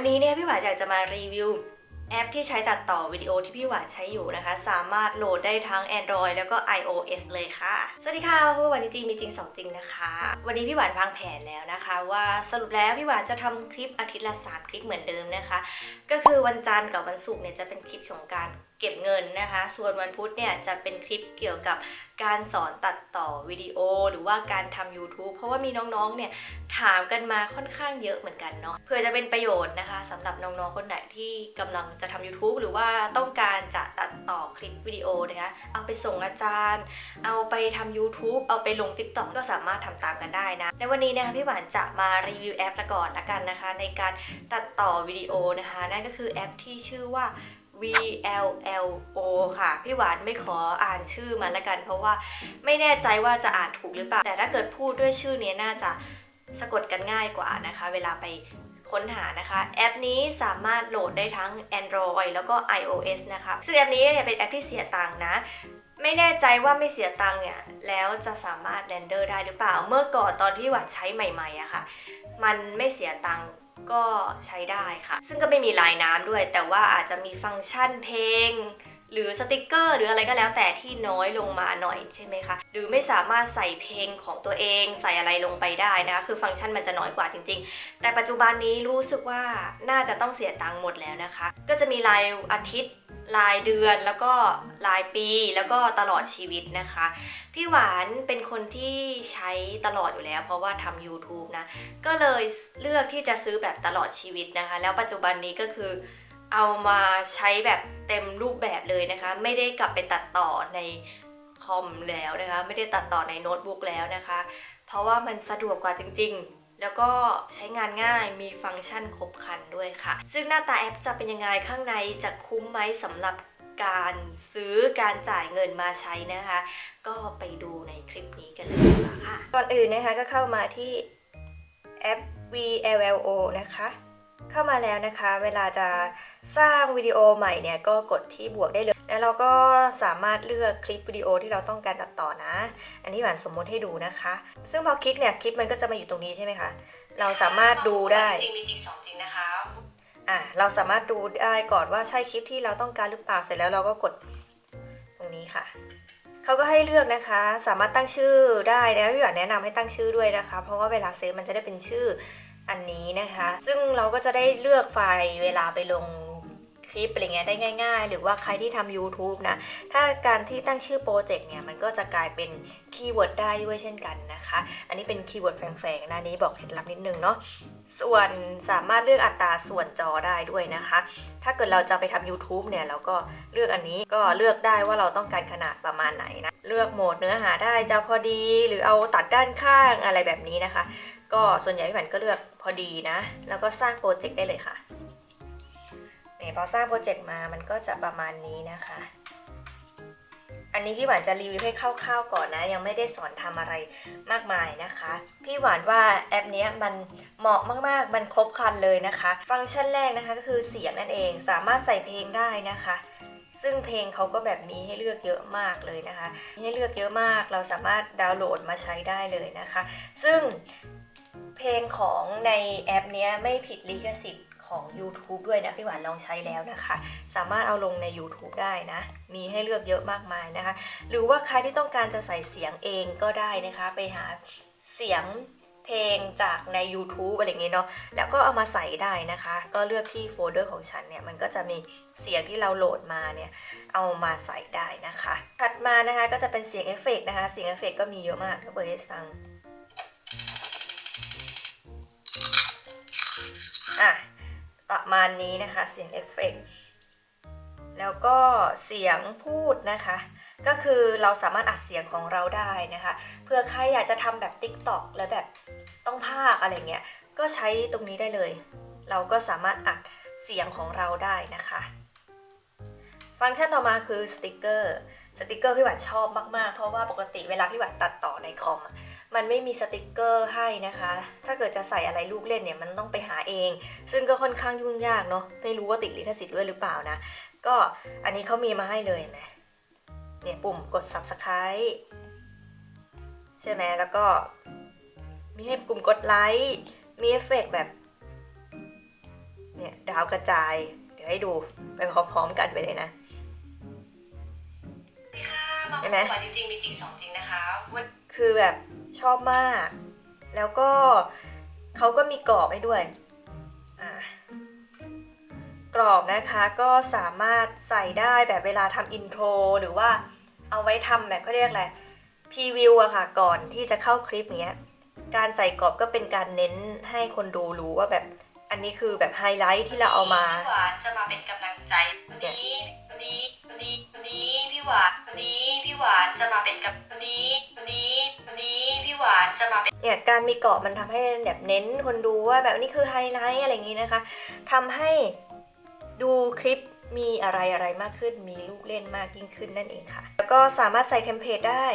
วันนี้เนี่ยพี่หวานอยากจะมารีวิว แอปที่ใช้ตัดต่อวิดีโอที่พี่หวานใช้อยู่นะคะ สามารถโหลดได้ทั้ง Android แล้วก็ iOS เลยค่ะ สวัสดีค่ะพวกวันนี้จริงมีจริงสองจริงนะคะ วันนี้พี่หวานวางแผนแล้วนะคะ ว่าสรุปแล้วพี่หวานจะทำคลิปอาทิตย์ละสามคลิปเหมือนเดิมนะคะ ก็คือวันจันทร์กับวันศุกร์เนี่ยจะเป็นคลิปของการเก็บเงินนะคะ ส่วนวันพุธเนี่ยจะเป็นคลิปเกี่ยวกับการสอนตัดต่อวิดีโอ หรือว่าการทำ YouTube เพราะว่ามีน้องๆ เนี่ยถามกันมาค่อนข้างเยอะเหมือนกันเนาะ เพื่อจะเป็นประโยชน์นะคะสำหรับน้องๆ คนไหนที่กำลังจะทำ YouTube หรือว่าต้องการจะตัดต่อคลิปวิดีโอนะคะเอาไปส่งอาจารย์ เอาไปทำ YouTube เอาไปลง TikTok ก็สามารถทำตามกันได้นะ ในวันนี้นะคะพี่หวานจะมารีวิวแอปละก่อนละกันนะคะ ในการตัดต่อวิดีโอนะคะนั่นก็คือแอปที่ชื่อว่า VLLO ค่ะ พี่หวานไม่ขออ่านชื่อมันละกัน เพราะว่าไม่แน่ใจว่าจะอ่านถูกหรือเปล่า แต่ถ้าเกิดพูดด้วยชื่อนี้น่าจะสะกดกันง่ายกว่านะคะ เวลาไป ค้นหานะคะ แอปนี้สามารถโหลดได้ทั้ง Android แล้วก็ iOS นะคะ ซึ่งแอปนี้เนี่ยเป็นแอปที่เสียตังค์นะไม่แน่ใจว่าไม่เสียตังค์เนี่ยแล้วจะสามารถเรนเดอร์ได้หรือเปล่า เมื่อก่อนตอนที่หวานใช้ใหม่ๆอะค่ะ มันไม่เสียตังค์ก็ใช้ได้ค่ะ ซึ่งก็ไม่มีลายน้ำด้วย แต่ว่าอาจจะมีฟังก์ชันเพลง หรือสติกเกอร์ หรืออะไรก็แล้วแต่ที่น้อยลงมาหน่อยใช่ไหมคะ หรือไม่สามารถใส่เพลงของตัวเองใส่อะไรลงไปได้นะคะคือฟังก์ชันมันจะน้อยกว่าจริง ๆ แต่ปัจจุบันนี้รู้สึกว่าน่าจะต้องเสียตังค์หมดแล้วนะคะ ก็จะมีรายอาทิตย์รายเดือนแล้วก็รายปีแล้วก็ตลอดชีวิตนะคะ พี่หวานเป็นคนที่ใช้ตลอดอยู่แล้ว เพราะว่าทำ YouTube นะ ก็เลยเลือกที่จะซื้อแบบตลอดชีวิตนะคะ แล้วปัจจุบันนี้ก็คือ เอามาใช้แบบเต็มรูปแบบเลยนะคะ ไม่ได้กลับไปตัดต่อในคอมแล้วนะคะ ไม่ได้ตัดต่อในโน้ตบุ๊กแล้วนะคะ เพราะว่ามันสะดวกกว่าจริง ๆแล้วก็ใช้งานง่ายมีฟังก์ชันครบครันด้วยค่ะ ซึ่งหน้าตาแอปจะเป็นยังไงข้างในจะคุ้มไหมสำหรับการซื้อการจ่ายเงินมาใช้นะคะ ก็ไปดูในคลิปนี้กันเลยดีกว่าค่ะ ก่อนอื่นนะคะก็เข้ามาที่แอป VLLO นะคะ เข้ามาแล้วนะคะ เวลาจะสร้างวิดีโอใหม่เนี่ยก็กดที่บวกได้เลย แล้วเราก็สามารถเลือกคลิปวิดีโอที่เราต้องการตัดต่อนะ อันนี้หวานสมมติให้ดูนะคะ ซึ่งพอคลิกเนี่ยคลิปมันก็จะมาอยู่ตรงนี้ใช่ไหมคะ เราสามารถดูได้ จริงมีจริงสองจริงนะคะอะเราสามารถดูได้ก่อนว่าใช่คลิปที่เราต้องการหรือเปล่า เสร็จแล้วเราก็กดตรงนี้ค่ะเขาก็ให้เลือกนะคะ สามารถตั้งชื่อได้นะพี่หวานแนะนำให้ตั้งชื่อด้วยนะคะ เพราะว่าเวลาเซฟมันจะได้เป็นชื่อ อันนี้นะคะ ซึ่งเราก็จะได้เลือกไฟล์เวลาไปลงคลิปอะไรเงี้ยได้ง่าย ๆ หรือว่าใครที่ทำ YouTube นะ ถ้าการที่ตั้งชื่อโปรเจกต์เนี่ย มันก็จะกลายเป็นคีย์เวิร์ดได้ด้วยเช่นกันนะคะ อันนี้เป็นคีย์เวิร์ดแฝงๆนะนนี้บอกเคล็ดลับนิดนึงเนาะส่วนสามารถเลือกอัตราส่วนจอได้ด้วยนะคะ ถ้าเกิดเราจะไปทำ YouTube เนี่ย เราก็เลือกอันนี้ก็เลือกได้ว่าเราต้องการขนาดประมาณไหนนะ เลือกโหมดเนื้อหาได้จะพอดี หรือเอาตัดด้านข้างอะไรแบบนี้นะคะ ก็ส่วนใหญ่พี่หวันก็เลือกพอดีนะ แล้วก็สร้างโปรเจกต์ได้เลยค่ะเนี่ยพอสร้างโปรเจกต์มามันก็จะประมาณนี้นะคะ อันนี้พี่หวานจะรีวิวให้คร่าวๆก่อนนะ ยังไม่ได้สอนทำอะไรมากมายนะคะ พี่หวานว่าแอปนี้มันเหมาะมากๆ มันครบครันเลยนะคะ ฟังก์ชันแรกนะคะก็คือเสียงนั่นเอง สามารถใส่เพลงได้นะคะซึ่งเพลงเขาก็แบบมีให้เลือกเยอะมากเลยนะคะ ให้เลือกเยอะมาก เราสามารถดาวน์โหลดมาใช้ได้เลยนะคะ ซึ่ง เพลงของในแอปนี้ไม่ผิดลิขสิทธิ์ของ YouTube ด้วยนะพี่หวานลองใช้แล้วนะคะ สามารถเอาลงใน YouTube ได้นะ มีให้เลือกเยอะมากมายนะคะ หรือว่าใครที่ต้องการจะใส่เสียงเองก็ได้นะคะ ไปหาเสียงเพลงจากใน YouTube อะไรอย่างเงี้ยเนาะแล้วก็เอามาใส่ได้นะคะ ก็เลือกที่โฟลเดอร์ของฉันเนี่ย มันก็จะมีเสียงที่เราโหลดมาเนี่ย เอามาใส่ได้นะคะ ถัดมานะคะก็จะเป็นเสียงเอฟเฟกต์นะคะ เสียงเอฟเฟกต์ก็มีเยอะมากก็เปิดให้ฟัง อะประมาณนี้นะคะเสียงเอฟเฟกต์แล้วก็เสียงพูดนะคะ ก็คือเราสามารถอัดเสียงของเราได้นะคะเพื่อใครอยากจะทำแบบ TikTok แล้วแบบต้องพากอะไรเงี้ยก็ใช้ตรงนี้ได้เลย เราก็สามารถอัดเสียงของเราได้นะคะ ฟังก์ชันต่อมาคือสติกเกอร์สติกเกอร์พี่หวานชอบมากๆ เพราะว่าปกติเวลาพี่หวานตัดต่อในคอม มันไม่มีสติกเกอร์ให้นะคะ ถ้าเกิดจะใส่อะไรลูกเล่นเนี่ยมันต้องไปหาเอง ซึ่งก็ค่อนข้างยุ่งยากเนาะ ไม่รู้ว่าติดลิขสิทธิ์ด้วยหรือเปล่านะ ก็อันนี้เขามีมาให้เลยเห็นไหมเนี่ยปุ่มกด subscribe ใช่ไหมแล้วก็มีให้ปุ่มกดไลค์ มีเอฟเฟกต์แบบเนี่ยาวกระจาย เดี๋ยวให้ดูไปพร้อมๆกันไปเลยนะเห็นไหมจริงๆมีจริงสองจริงนะคะวันคือแบบ ชอบมาก แล้วก็เขาก็มีกรอบให้ด้วยอะกรอบนะคะก็สามารถใส่ได้แบบเวลาทำอินโทรหรือว่าเอาไว้ทำแบบเขาเรียกอะไรพรีวิวอะค่ะก่อนที่จะเข้าคลิปเนี้ยการใส่กรอบก็เป็นการเน้นให้คนดูรู้ว่าแบบอันนี้คือแบบไฮไลท์ที่เราเอามาพี่หวานจะมาเป็นกำลังใจวันนี้วันนี้วันนี้วันนี้ พี่หวานวันนี้พี่หวานจะมาเป็นกับวันนี้วันนี้วันนี้พี่หวานจะมาเป็นเนี่ยการมีเกาะมันทำให้แบบเน้นคนดูว่าแบบนี่คือไฮไลท์อะไรอย่างนี้นะคะทำให้ดูคลิปมีอะไรอะไรมากขึ้น มีลูกเล่นมากยิ่งขึ้นนั่นเองค่ะ แล้วก็สามารถใส่เทมเพลตได้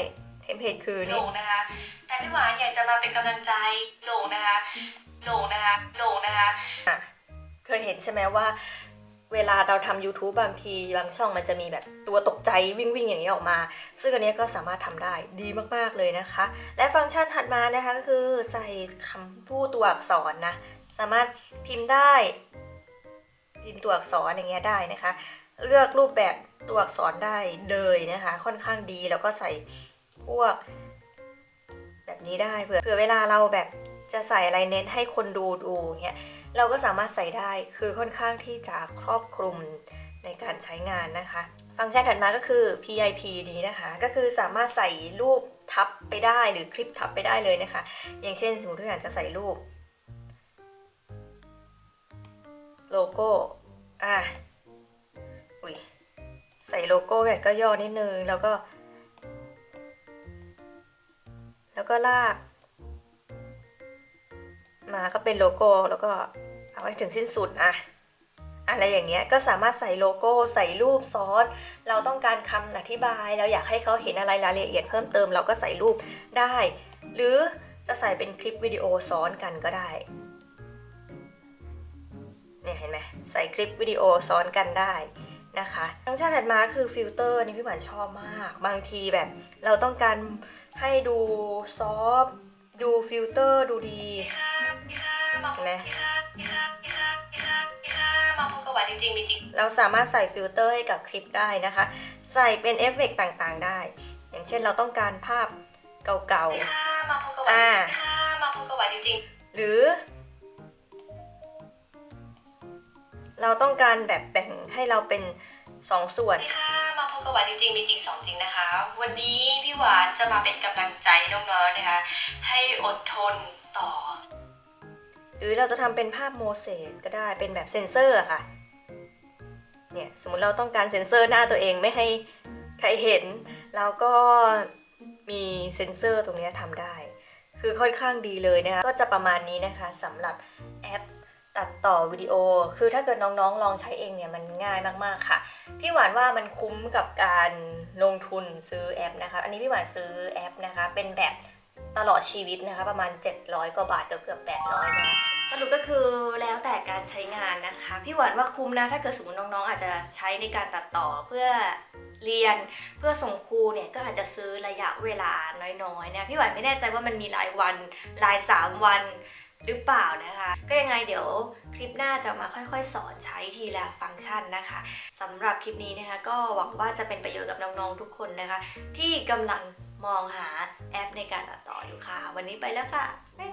เทมเพลตคือหลนี่งนะคะ แต่พี่หวานอยากจะมาเป็นกำลังใจหลงนะคะหลงนะคะหลงนะคะเคยเห็นใช่ไหมว่า เวลาเราทำ YouTube บางทีบางช่องมันจะมีแบบตัวตกใจวิ่งวิ่งอย่างนี้ออกมา ซึ่งอันนี้ก็สามารถทำได้ดีมากๆเลยนะคะ และฟังก์ชันถัดมานะคะก็คือใส่คำพูดตัวอักษรนะ สามารถพิมพ์ได้พิมพ์ตัวอักษรอย่างเงี้ยได้นะคะ เลือกรูปแบบตัวอักษรได้เลยนะคะ ค่อนข้างดีแล้วก็ใส่พวก แบบนี้ได้เผื่อเผื่อเวลาเราแบบจะใส่อะไรเน้นให้คนดูดูอย่างเงี้ย เราก็สามารถใส่ได้คือค่อนข้างที่จะครอบคลุมในการใช้งานนะคะ ฟังก์ชันถัดมาก็คือ PIP นี้นะคะ ก็คือสามารถใส่รูปทับไปได้หรือคลิปทับไปได้เลยนะคะ อย่างเช่นสมมติถ้าอย่ากจะใส่รูป โลโก้อะอุ้ยใส่โลโก้แบบก็ย่อนิดนึงแล้วก็ แล้วก็ลาก มาก็เป็นโลโก้แล้วก็เอาไว้ถึงสิ้นสุดอะอะไรอย่างเงี้ยก็สามารถใส่โลโก้ใส่รูปซ้อนเราต้องการคำอธิบาย เราอยากให้เขาเห็นอะไรรายละเอียดเพิ่มเติมเราก็ใส่รูปได้ หรือจะใส่เป็นคลิปวิดีโอซ้อนกันก็ได้เนี่ยเห็นไหมใส่คลิปวิดีโอซ้อนกันได้นะคะฟังก์ชันถัดมาคือฟิลเตอร์นี่พี่หวานชอบมาก บางทีแบบ เราต้องการให้ดูซอฟดูฟิลเตอร์ดูดี มาพบเห็นไหมค่ะค่ะค่ะค่ะค่ะมาพบกับหวานจริงๆมีจริงเราสามารถใส่ฟิลเตอร์ให้กับคลิปได้นะคะ ใส่เป็นเอฟเฟกต์ต่างๆ ได้ อย่างเช่นเราต้องการภาพเก่าค่ะมาพบกับหวานอ่าค่ะมาพบกับหวานจริงๆหรือ เราต้องการแบบแบ่งให้เราเป็นสองส่วนๆค่ะมาพบกับหวานจริงๆมีจริงสองจริงนะคะ วันนี้พี่หวานจะมาเป็นกำลังใจน้องๆนะคะ ให้อดทนต่อห รือเราจะทำเป็นภาพโมเสกก็ได้เป็นแบบเซ็นเซอร์ค่ะ เนี่ยสมมติเราต้องการเซ็นเซอร์หน้าตัวเองไม่ให้ใครเห็น เราก็มีเซ็นเซอร์ตรงนี้ทำได้ คือค่อนข้างดีเลยนะคะ ก็จะประมาณนี้นะคะสำหรับแอปตัดต่อวิดีโอ คือถ้าเกิดน้องๆ ลองใช้เองเนี่ยมันง่ายมากๆค่ะ พี่หวานว่ามันคุ้มกับการลงทุนซื้อแอปนะคะ อันนี้พี่หวานซื้อแอปนะคะ เป็นแบบ ตลอดชีวิตนะคะ ประมาณ 700 กว่าบาทเกือบเกือบ800นะสรุปก็คือแล้วแต่การใช้งานนะคะ พี่หวานว่าคุ้มนะ ถ้าเกิดสมมติน้องๆ อาจจะใช้ในการตัดต่อเพื่อเรียนเพื่อส่งครูเนี่ยก็อาจจะซื้อระยะเวลาน้อยๆนะพี่หวานไม่แน่ใจว่ามันมีรายวันราย 3 วันหรือเปล่านะคะ ก็ยังไงเดี๋ยวคลิปหน้าจะมาค่อยๆ สอนใช้ทีละฟังก์ชันนะคะสำหรับคลิปนี้นะคะ ก็หวังว่าจะเป็นประโยชน์กับน้องๆทุกคนนะคะ ที่กำลัง มองหาแอปในการตัดต่ออยู่ค่ะ วันนี้ไปแล้วค่ะ บ๊ายบาย